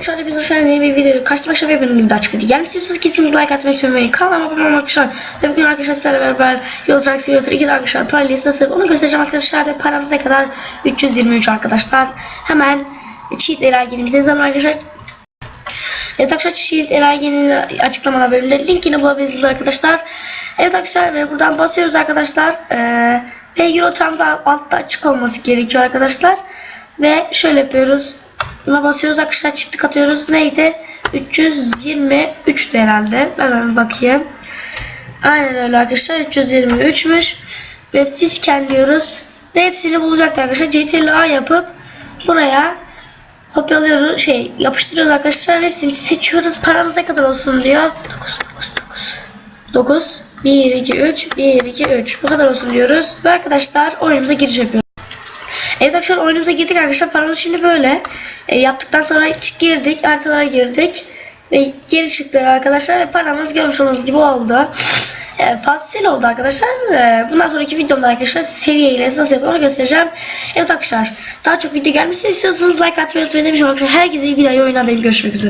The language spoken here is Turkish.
arkadaşlar hepiniz hoş geldiniz. Yeni bir video. Karşıma şöyle bir bölüm daha çıktı. Gelmiş istiyorsanız kesinlikle like atmayı unutmayın. Kanalıma abone olmak arkadaşlar. Ve bugün arkadaşlar sizlerle beraber Yol Track Simulator 2'de arkadaşlar para listesi. Onu göstereceğim arkadaşlar. Ve paramız ne kadar? 323 arkadaşlar. Hemen cheat ergenimize yazalım arkadaşlar. Evet arkadaşlar cheat ergeninin açıklamalar bölümünde linkini bulabilirsiniz arkadaşlar. Evet arkadaşlar ve buradan basıyoruz arkadaşlar. Ee, ve Euro Times altta açık olması gerekiyor arkadaşlar. Ve şöyle yapıyoruz. Buna basıyoruz arkadaşlar çiftlik atıyoruz. Neydi? 323 herhalde. Hemen bakayım. Aynen öyle arkadaşlar. 323'müş. Ve fisken diyoruz. Ve hepsini bulacaktır arkadaşlar. CTRL yapıp buraya kopyalıyoruz. Şey yapıştırıyoruz arkadaşlar. Hepsini seçiyoruz. Paramız ne kadar olsun diyor. 9 1 2 3 1 2 3 bu kadar olsun diyoruz. Ve arkadaşlar oyunumuza giriş yapıyoruz. Evet arkadaşlar oyunumuza girdik arkadaşlar. Paramız şimdi böyle. E, yaptıktan sonra girdik. Haritalara girdik. Ve geri çıktık arkadaşlar. Ve paramız görmüş olduğunuz gibi oldu. E, fazlasıyla oldu arkadaşlar. E, bundan sonraki videomda arkadaşlar seviyeyle nasıl yapılır göstereceğim. Evet arkadaşlar. Daha çok video gelmesini istiyorsanız like atmayı unutmayın arkadaşlar. Herkese iyi günler, iyi oyunlar. Görüşmek üzere.